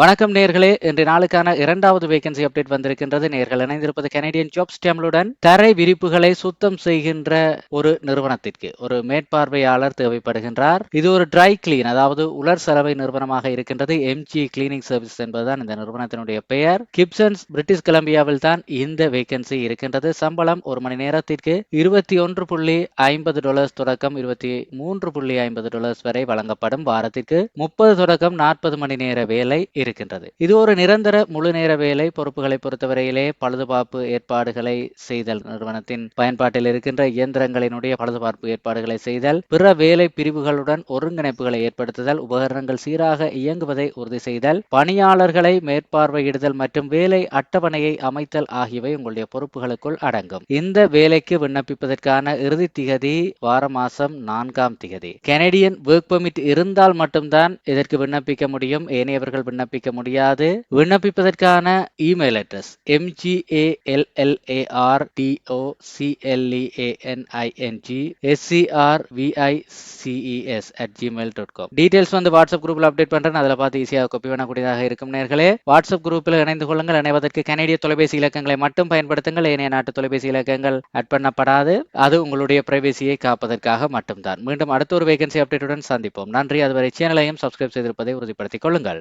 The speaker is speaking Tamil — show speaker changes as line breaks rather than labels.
வணக்கம் நேர்களே. இன்று நாளுக்கான இரண்டாவது வேகன்சி அப்டேட் வந்திருக்கின்றது. நேர்கள் இணைந்திருப்பது கனடியன் ஜாப்ஸ் டேம்லுடன் தரை விரிப்புகளை சுத்தம் செய்கின்ற ஒரு நிறுவனத்திற்கு ஒரு மேற்பார்வையாளர் தேவைப்படுகின்றார். இது ஒரு ட்ரை கிளீன் அதாவது உலர் சலவை நிறுவனமாக இருக்கின்றது. எம்ஜி கிளீனிங் சர்வீஸ் என்பதுதான் இந்த நிறுவனத்தினுடைய பெயர். கிப்சன்ஸ் பிரிட்டிஷ் கொலம்பியாவில் தான் இந்த வேகன்சி இருக்கின்றது. சம்பளம் ஒரு மணி நேரத்திற்கு இருபத்தி ஒன்று புள்ளி ஐம்பது டாலர்ஸ் தொடக்கம் இருபத்தி மூன்று புள்ளி ஐம்பது டாலர்ஸ் வரை வழங்கப்படும் வாரத்திற்கு. முப்பது தொடக்கம் நாற்பது மணி நேர வேலை இருக்கின்றது. இது ஒரு நிரந்தர முழு நேர வேலை பொறுப்புகளை பொறுத்தவரையிலே பழுதுபார்ப்பு ஏற்பாடுகளை செய்தல். நிறுவனத்தின் பயன்பாட்டில் இருக்கின்ற இயந்திரங்களினுடைய பழுதுபார்ப்பு ஏற்பாடுகளை செய்தல் பிற வேலை பிரிவுகளுடன் ஒருங்கிணைப்புகளை ஏற்படுத்துதல் உபகரணங்கள் சீராக இயங்குவதை உறுதி செய்தல் பணியாளர்களை மேற்பார்வையிடுதல் மற்றும் வேலை அட்டவணையை அமைத்தல் ஆகியவை உங்களுடைய பொறுப்புகளுக்குள் அடங்கும். இந்த வேலைக்கு விண்ணப்பிப்பதற்கான இறுதி திகதி வார மாசம் நான்காம் திகதி. கெனடியன் ஒர்க் பெர்மிட் இருந்தால் மட்டும்தான் இதற்கு விண்ணப்பிக்க முடியும். ஏனையவர்கள் விண்ணப்ப விண்ணப்பிக்க முடியாது. விண்ணப்பிப்பதற்கான email address எம்ஜிஏஎல்எல்ஏஆர் DO சிஎல்இஏஎன்ஐஎன்ஜி at Gmail dot com details வந்து வாட்ஸ்அப் குரூப்ல அப்டேட் பண்றேன். அதில் பார்த்து ஈஸியாக காப்பி பண்ணக்கூடியதாக இருக்கும் நேர்களே. வாட்ஸ்அப் குரூப்பில் இணைந்து கொள்ளுங்கள். இணைவதற்கு கனடிய தொலைபேசி இலக்கங்களை மட்டும் பயன்படுத்துங்கள். ஏனைய நாட்டு தொலைபேசி இலக்கங்கள் அட் பண்ணப்படாது. அது உங்களுடைய பிரைவேசியை காப்பதற்காக மட்டும்தான். மீண்டும் அடுத்த ஒரு வேகன்சி அப்டேட்டுடன் சந்திப்போம். நன்றி. அதுவரை சேனலையும் சப்ஸ்கிரைப் செய்திருப்பதை உறுதிப்படுத்திக் கொள்ளுங்கள்.